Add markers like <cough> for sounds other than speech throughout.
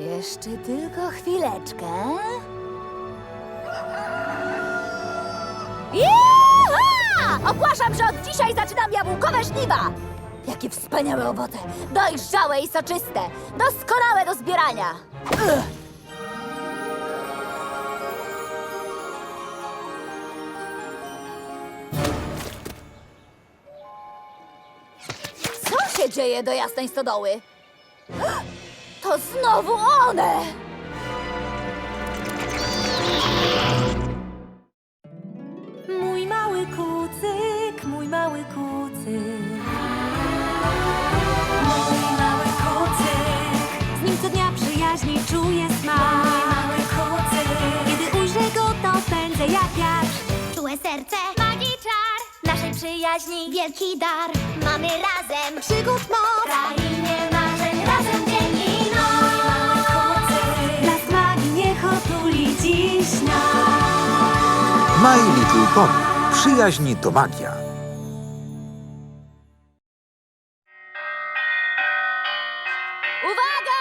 Jeszcze tylko chwileczkę. Jecha! Ogłaszam, że od dzisiaj zaczynam jabłkowe żniwa! Jakie wspaniałe owoce! Dojrzałe i soczyste! Doskonałe do zbierania! Co się dzieje do jasnej stodoły? To znowu one! Mój mały kucyk, mój mały kucyk. Mój mały kucyk. Z nim co dnia przyjaźni czuję smak. Mój mały kucyk. Kiedy ujrzę go, to pędzę jak wiatr. Czułe serce, magii czar Naszej przyjaźni wielki dar Mamy razem przygód moc Krainie marzeń My Little Pony. Przyjaźń to magia. Uwaga!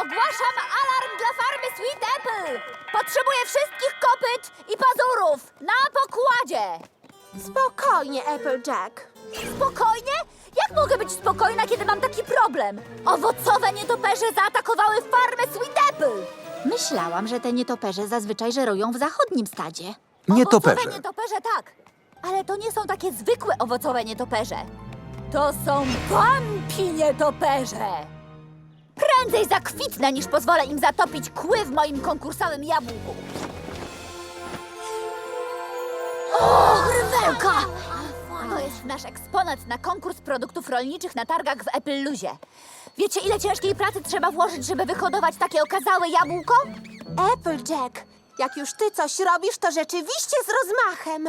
Ogłaszam alarm dla farmy Sweet Apple! Potrzebuję wszystkich kopyt i pazurów na pokładzie! Spokojnie, Applejack. Spokojnie? Jak mogę być spokojna, kiedy mam taki problem? Owocowe nietoperze zaatakowały farmę Sweet Apple! Myślałam, że te nietoperze zazwyczaj żerują w zachodnim stadzie. Nietoperze. Owocowe nietoperze tak, ale to nie są takie zwykłe owocowe nietoperze. To są wampi nietoperze! Prędzej zakwitnę, niż pozwolę im zatopić kły w moim konkursowym jabłku. O, rywelka! Jest nasz eksponat na konkurs produktów rolniczych na targach w Apple Luzie. Wiecie, ile ciężkiej pracy trzeba włożyć, żeby wyhodować takie okazałe jabłko? Applejack, jak już ty coś robisz, to rzeczywiście z rozmachem.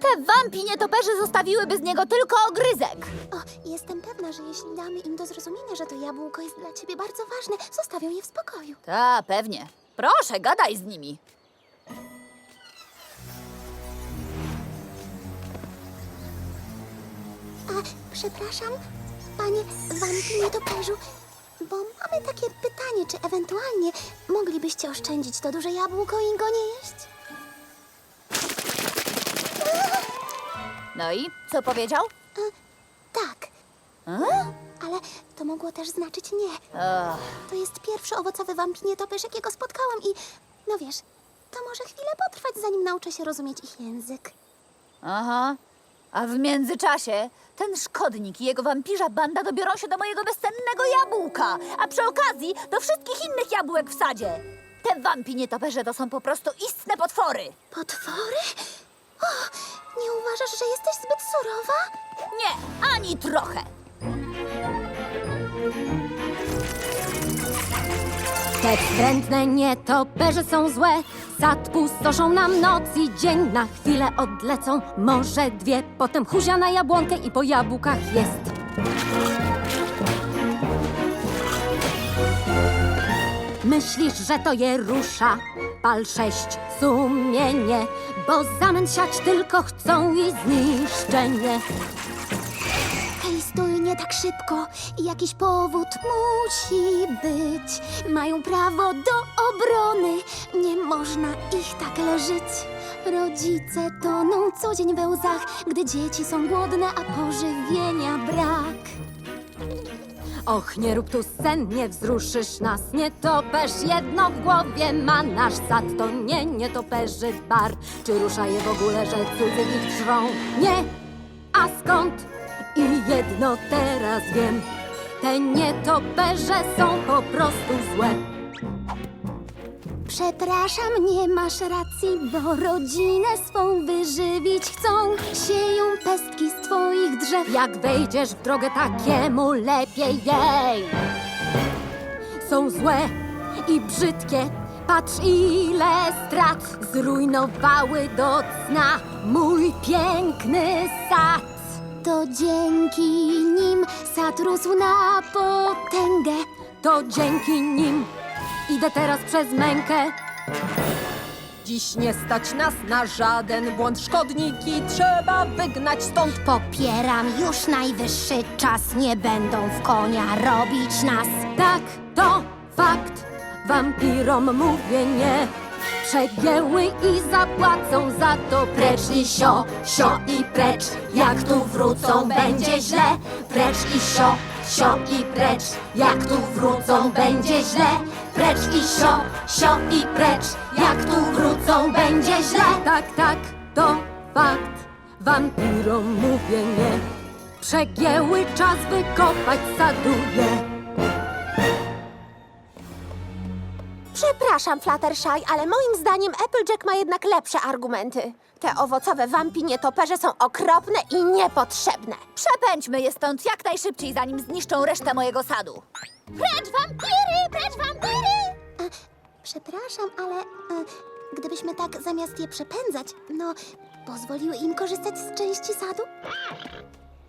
Te wampi nietoperze zostawiłyby z niego tylko ogryzek. o, Jestem pewna, że jeśli damy im do zrozumienia, że to jabłko jest dla ciebie bardzo ważne Zostawią je w spokoju Ta, pewnie. Proszę, gadaj z nimi. A, przepraszam, panie nietoperzu Bo mamy takie pytanie, czy ewentualnie moglibyście oszczędzić to duże jabłko i go nie jeść? No i co powiedział? Tak, ale to mogło też znaczyć nie Ach, To jest pierwszy owocowy wampir nietoperz, jakiego spotkałam i... No wiesz, to może chwilę potrwać, zanim nauczę się rozumieć ich język. aha. A w międzyczasie ten szkodnik i jego wampirza banda dobiorą się do mojego bezcennego jabłka, a przy okazji do wszystkich innych jabłek w sadzie. Te wampi nietoperze to są po prostu istne potwory. Potwory? O, nie uważasz, że jesteś zbyt surowa? Nie, ani trochę. Te wstrętne nietoperze są złe. Sad pustoszą nam noc i dzień. Na chwilę odlecą, może dwie. Potem huzia na jabłonkę i po jabłkach jest. Myślisz, że to je rusza? Pal sześć, sumienie, bo zamęt siać tylko chcą i zniszczenie. Hej, stój nie tak szybko. Jakiś powód musi być. Mają prawo do obrony. Nie można ich tak leżyć. Rodzice toną co dzień we łzach, gdy dzieci są głodne, a pożywienia brak. Och, nie rób tu scen, nie wzruszysz nas, nie topesz jedno w głowie ma nasz sad, to nie nietoperzy bar. Czy rusza je w ogóle, że cudzy ich żrą? Nie, a skąd? I jedno teraz wiem, te nietoperze są po prostu złe. Przepraszam, nie masz racji, bo rodzinę swą wyżywić chcą. Sieją pestki z twoich drzew. Jak wejdziesz w drogę takiemu, lepiej jej. Są złe i brzydkie, patrz ile strat zrujnowały do cna mój piękny sad. To dzięki nim sad rósł na potęgę. To dzięki nim idę teraz przez mękę. Dziś nie stać nas na żaden błąd. Szkodniki trzeba wygnać stąd. Popieram już najwyższy czas, nie będą w konia robić nas. Tak, to fakt, wampirom mówię nie. Przegięły i zapłacą za to precz i sio, sio i precz. Jak tu wrócą, będzie źle. Precz i sio, sio i precz. Jak tu wrócą, będzie źle. Precz i sio, sio i precz. Jak tu wrócą, będzie źle. Tak, tak, to fakt. Wampirom mówię nie. Przegięły czas wykopać saduje. Przepraszam, Fluttershy, ale moim zdaniem Applejack ma jednak lepsze argumenty. Te owocowe wampi nietoperze są okropne i niepotrzebne. Przepędźmy je stąd jak najszybciej, zanim zniszczą resztę mojego sadu. Precz wampiry, precz wampiry! E, przepraszam, ale e, gdybyśmy tak zamiast je przepędzać, no, pozwoliły im korzystać z części sadu?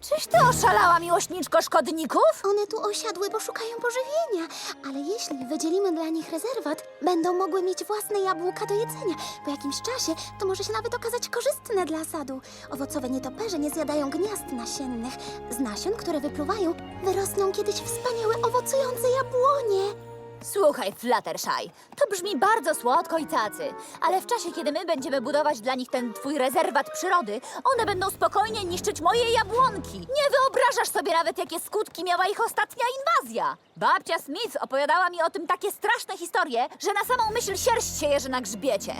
Czyś ty oszalała, miłośniczko szkodników? One tu osiadły, bo szukają pożywienia, ale jeśli wydzielimy dla nich rezerwat, będą mogły mieć własne jabłka do jedzenia. Po jakimś czasie to może się nawet okazać korzystne dla sadu. Owocowe nietoperze nie zjadają gniazd nasiennych. Z nasion, które wypluwają, wyrosną kiedyś wspaniałe owocujące jabłonie. Słuchaj, Fluttershy, to brzmi bardzo słodko i cacy, ale w czasie, kiedy my będziemy budować dla nich ten twój rezerwat przyrody, one będą spokojnie niszczyć moje jabłonki. Nie wyobrażasz sobie nawet, jakie skutki miała ich ostatnia inwazja. Babcia Smith opowiadała mi o tym takie straszne historie, że na samą myśl sierść się jeży na grzbiecie.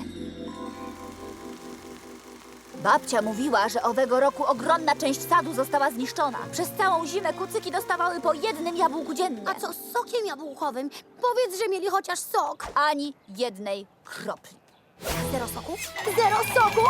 Babcia mówiła, że owego roku ogromna część sadu została zniszczona. Przez całą zimę kucyki dostawały po jednym jabłku dziennie. A co z sokiem jabłkowym? Powiedz, że mieli chociaż sok. Ani jednej kropli. Zero soku? Zero soku?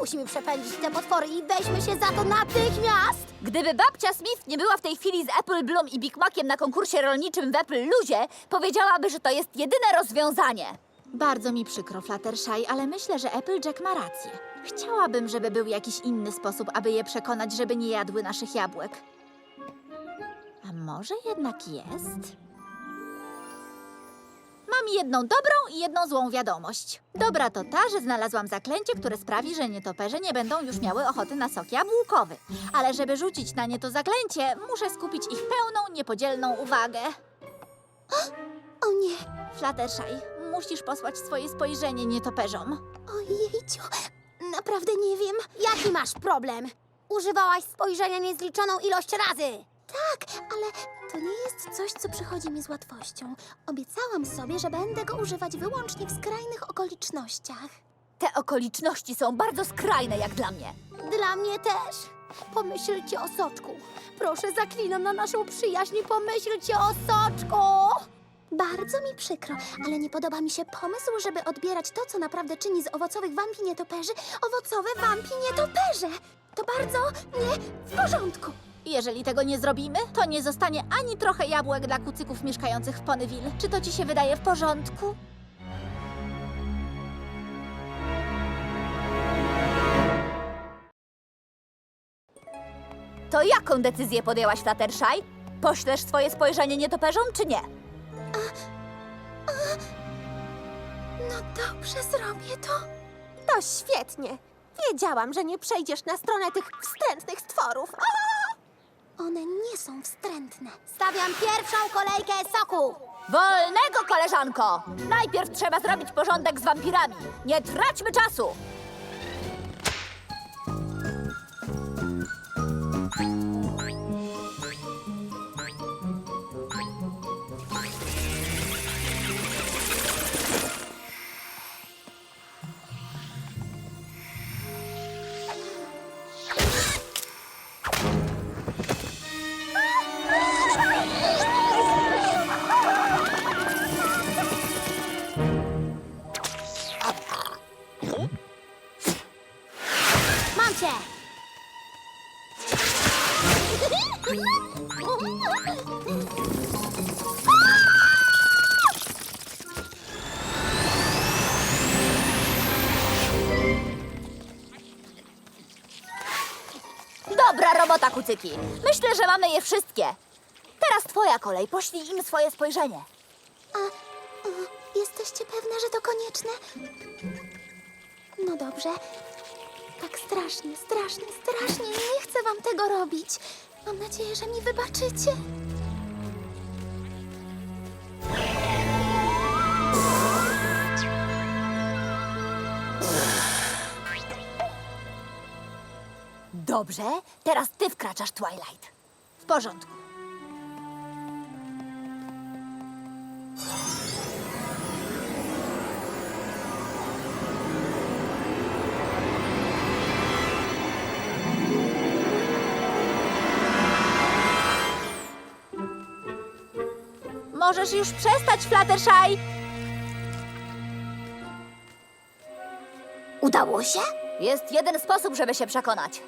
Musimy przepędzić te potwory i weźmy się za to natychmiast! Gdyby babcia Smith nie była w tej chwili z Apple Bloom i Big Maciem na konkursie rolniczym w Apple Luzie, powiedziałaby, że to jest jedyne rozwiązanie. Bardzo mi przykro, Fluttershy, ale myślę, że Applejack ma rację. Chciałabym, żeby był jakiś inny sposób, aby je przekonać, żeby nie jadły naszych jabłek. A może jednak jest? Mam jedną dobrą i jedną złą wiadomość. Dobra to ta, że znalazłam zaklęcie, które sprawi, że nietoperze nie będą już miały ochoty na sok jabłkowy. Ale żeby rzucić na nie to zaklęcie, muszę skupić ich pełną, niepodzielną uwagę. O nie, Fluttershy, musisz posłać swoje spojrzenie nietoperzom. ojejciu, naprawdę nie wiem. Jaki masz problem? Używałaś spojrzenia niezliczoną ilość razy. Tak, ale to nie jest coś, co przychodzi mi z łatwością. Obiecałam sobie, że będę go używać wyłącznie w skrajnych okolicznościach. Te okoliczności są bardzo skrajne jak dla mnie. Dla mnie też. Pomyślcie o soczku. Proszę, zaklinam na naszą przyjaźń i pomyślcie o soczku. Bardzo mi przykro, ale nie podoba mi się pomysł, żeby odbierać to, co naprawdę czyni z owocowych wampi nietoperzy, owocowe wampi nietoperze. To bardzo nie w porządku. Jeżeli tego nie zrobimy, to nie zostanie ani trochę jabłek dla kucyków mieszkających w Ponyville. Czy to ci się wydaje w porządku? To jaką decyzję podjęłaś, Fluttershy? Poślesz swoje spojrzenie nietoperzom, czy nie? No dobrze, zrobię to. To świetnie. Wiedziałam, że nie przejdziesz na stronę tych wstrętnych stworów. One nie są wstrętne. Stawiam pierwszą kolejkę soku. Wolnego, koleżanko! Najpierw trzeba zrobić porządek z wampirami. Nie traćmy czasu! Kucyki. Myślę, że mamy je wszystkie. Teraz twoja kolej. Poślij im swoje spojrzenie. A, o, jesteście pewne, że to konieczne? No dobrze. Tak strasznie, strasznie, strasznie nie chcę wam tego robić. Mam nadzieję, że mi wybaczycie. Dobrze, teraz ty wkraczasz, Twilight. W porządku. Możesz już przestać, Fluttershy! Udało się? Jest jeden sposób, żeby się przekonać.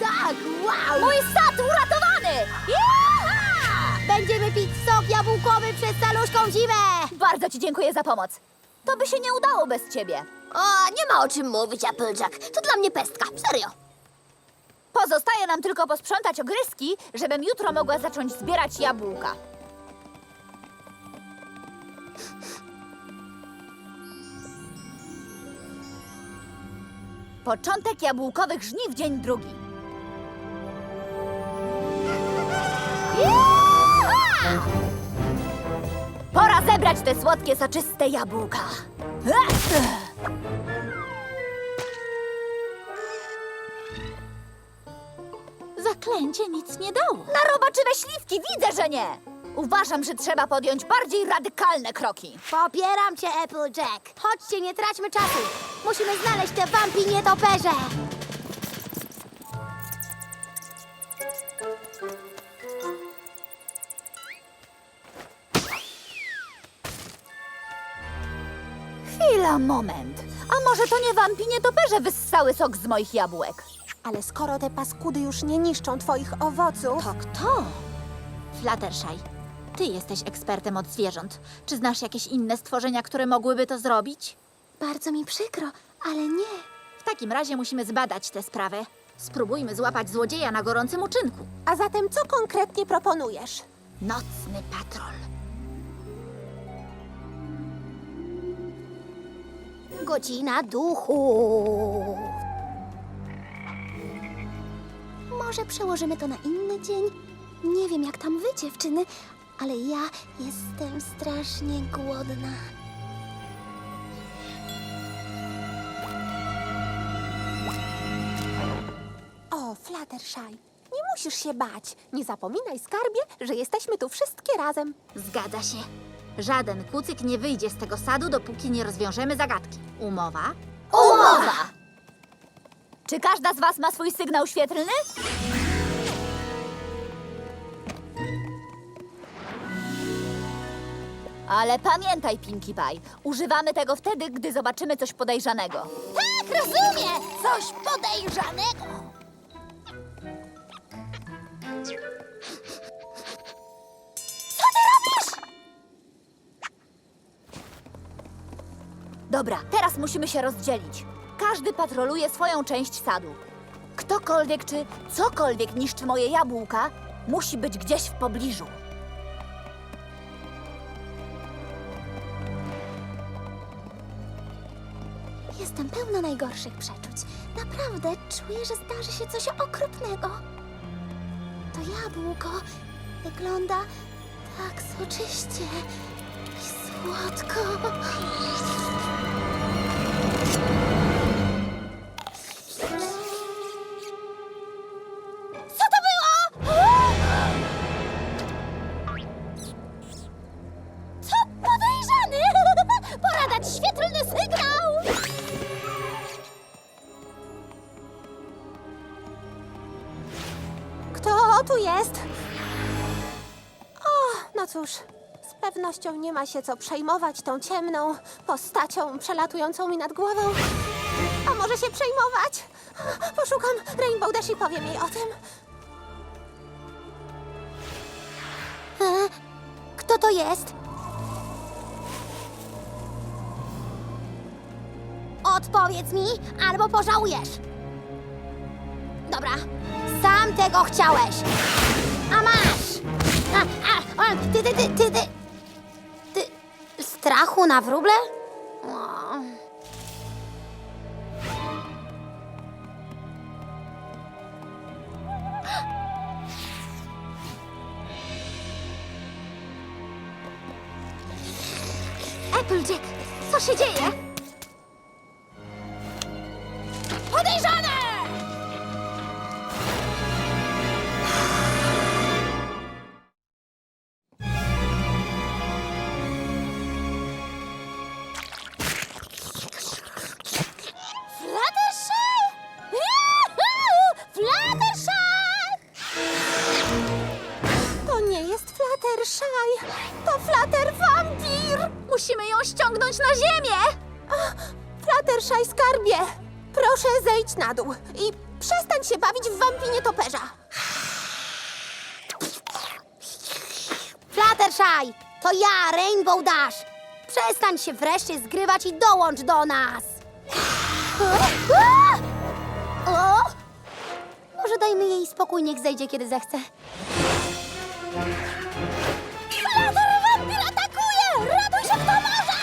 Tak, wow! Mój sad uratowany! Jaha! Będziemy pić sok jabłkowy przez caluszką zimę! Bardzo ci dziękuję za pomoc. To by się nie udało bez ciebie. O, nie ma o czym mówić, Applejack. To dla mnie pestka, serio. Pozostaje nam tylko posprzątać ogryski, żebym jutro mogła zacząć zbierać jabłka. Początek jabłkowych żniw, dzień drugi. Juhu! Pora zebrać te słodkie, soczyste jabłka. Zaklęcie nic nie dało. Na robaczywe śliwki widzę, że nie. Uważam, że trzeba podjąć bardziej radykalne kroki. Popieram cię, Applejack. Chodźcie, nie traćmy czasu. Musimy znaleźć te wampi nietoperze. Chwila, moment. A może to nie wampi nietoperze wyssały sok z moich jabłek? Ale skoro te paskudy już nie niszczą twoich owoców... To kto? Fluttershy, ty jesteś ekspertem od zwierząt. Czy znasz jakieś inne stworzenia, które mogłyby to zrobić? Bardzo mi przykro, ale nie. W takim razie musimy zbadać tę sprawę. Spróbujmy złapać złodzieja na gorącym uczynku. A zatem co konkretnie proponujesz? Nocny patrol. Godzina duchu. Może przełożymy to na inny dzień? Nie wiem, jak tam wy, dziewczyny, ale ja jestem strasznie głodna. O, Fluttershy, nie musisz się bać. Nie zapominaj, skarbie, że jesteśmy tu wszystkie razem. Zgadza się. Żaden kucyk nie wyjdzie z tego sadu, dopóki nie rozwiążemy zagadki. Umowa? Umowa! Czy każda z was ma swój sygnał świetlny? Ale pamiętaj, Pinkie Pie, używamy tego wtedy, gdy zobaczymy coś podejrzanego. Tak, rozumiem! Coś podejrzanego. Dobra, teraz musimy się rozdzielić. Każdy patroluje swoją część sadu. Ktokolwiek czy cokolwiek niszczy moje jabłka, musi być gdzieś w pobliżu. Najgorszych przeczuć. Naprawdę czuję, że zdarzy się coś okropnego. To jabłko wygląda tak soczyście i słodko. Pewnością nie ma się co przejmować tą ciemną postacią przelatującą mi nad głową. A może się przejmować? Poszukam Rainbow Dash i powiem jej o tym. E, Kto to jest? Odpowiedz mi, albo pożałujesz. Dobra, sam tego chciałeś. A masz! A, a, a, ty, ty, ty, ty, ty. Strachu na wróble? Na dół i przestań się bawić w wampinie toperza. Fluttershy, to ja, Rainbow Dash. Przestań się wreszcie zgrywać i dołącz do nas. O! Może dajmy jej spokój, niech zejdzie, kiedy zechce. Flutter Vampir atakuje! Ratuj się, kto może!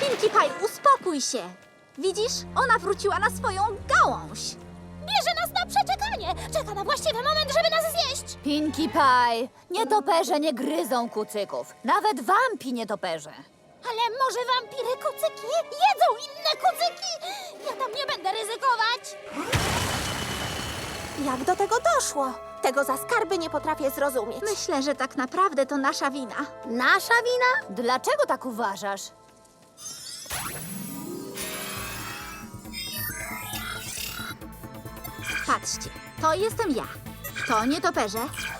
Pinkie Pie, uspokój się! Widzisz, ona wróciła na swoją gałąź. Bierze nas na przeczekanie! Czeka na właściwy moment, żeby nas zjeść! Pinkie Pie, nietoperze nie gryzą kucyków. Nawet wampi nietoperze. Ale może wampiry kucyki jedzą inne kucyki? Ja tam nie będę ryzykować! Jak do tego doszło? Tego za skarby nie potrafię zrozumieć. Myślę, że tak naprawdę to nasza wina. Nasza wina? Dlaczego tak uważasz? Patrzcie, to jestem ja. To nietoperze,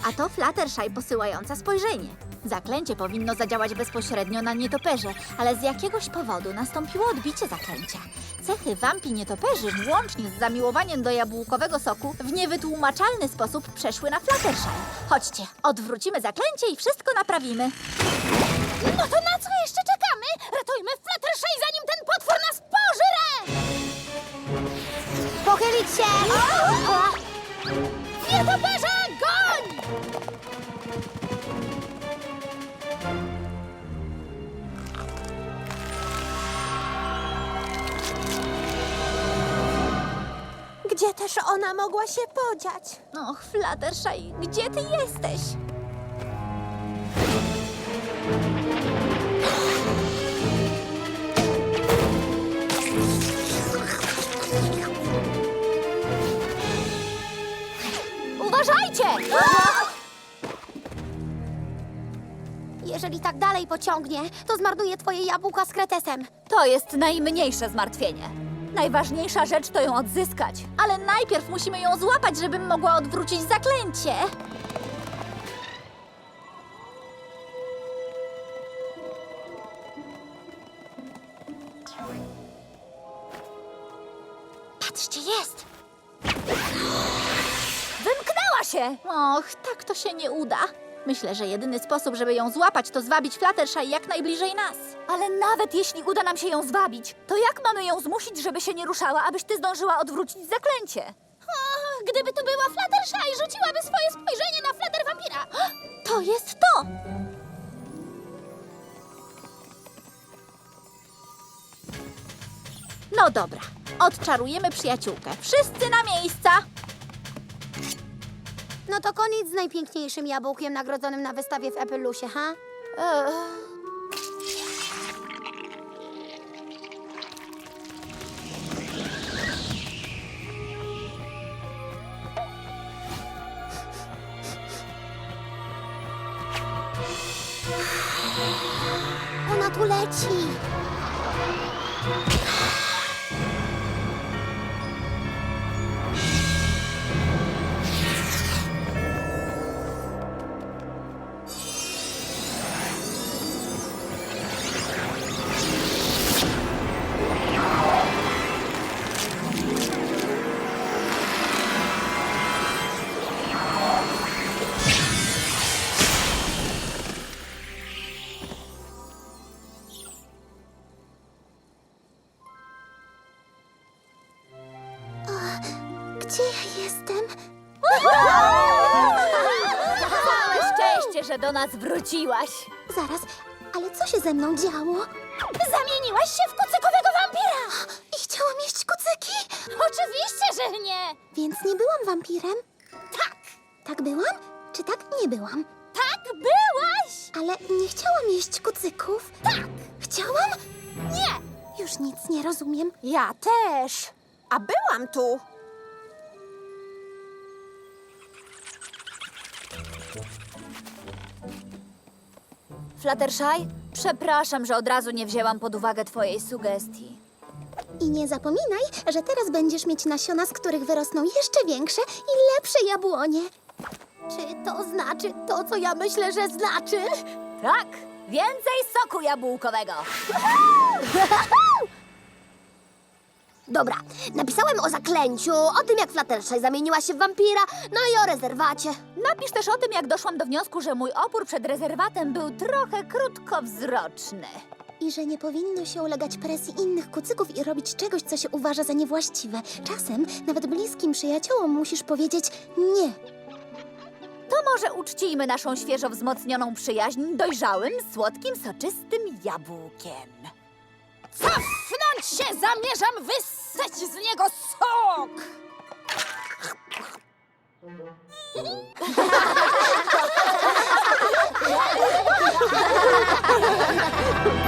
a to Fluttershy posyłająca spojrzenie. Zaklęcie powinno zadziałać bezpośrednio na nietoperze, ale z jakiegoś powodu nastąpiło odbicie zaklęcia. Cechy wampi nietoperzy, włącznie z zamiłowaniem do jabłkowego soku, w niewytłumaczalny sposób przeszły na Fluttershy. Chodźcie, odwrócimy zaklęcie i wszystko naprawimy. No to na Też ona mogła się podziać? Och, Fluttershy, gdzie ty jesteś? Uważajcie! Jeżeli tak dalej pociągnie, to zmarnuje twoje jabłka z kretesem. To jest najmniejsze zmartwienie. Najważniejsza rzecz to ją odzyskać. Ale najpierw musimy ją złapać, żebym mogła odwrócić zaklęcie. Patrzcie, jest! Wymknęła się! Och, tak to się nie uda. Myślę, że jedyny sposób, żeby ją złapać, to zwabić Fluttershy jak najbliżej nas. Ale nawet jeśli uda nam się ją zwabić, to jak mamy ją zmusić, żeby się nie ruszała, abyś ty zdążyła odwrócić zaklęcie? Gdyby tu była Fluttershy, rzuciłaby swoje spojrzenie na Flutter Vampira. To jest to! No dobra, odczarujemy przyjaciółkę. Wszyscy na miejsca! No to koniec z najpiękniejszym jabłkiem nagrodzonym na wystawie w Epelusie, ha? Ona do nas wróciłaś. Zaraz, ale co się ze mną działo? Zamieniłaś się w kucykowego wampira! I chciałam jeść kucyki? Oczywiście, że nie! Więc nie byłam wampirem? Tak! Tak byłam? Czy tak nie byłam? Tak, byłaś! Ale nie chciałam jeść jeść kucyków? Tak! Chciałam? Nie! Już nic nie rozumiem. Ja też. A byłam tu. Fluttershy, przepraszam, że od razu nie wzięłam pod uwagę twojej sugestii. I nie zapominaj, że teraz będziesz mieć nasiona, z których wyrosną jeszcze większe i lepsze jabłonie. Czy to znaczy to, co ja myślę, że znaczy? Tak, więcej soku jabłkowego. <laughs> Dobra, napisałem o zaklęciu, o tym jak Fluttershy zamieniła się w wampira, no i o rezerwacie. Napisz też o tym, jak doszłam do wniosku, że mój opór przed rezerwatem był trochę krótkowzroczny. I że nie powinno się ulegać presji innych kucyków i robić czegoś, co się uważa za niewłaściwe. Czasem nawet bliskim przyjaciołom musisz powiedzieć nie. To może uczcijmy naszą świeżo wzmocnioną przyjaźń dojrzałym, słodkim, soczystym jabłkiem. Cofnąć się zamierzam wyssać z niego sok! <laughs>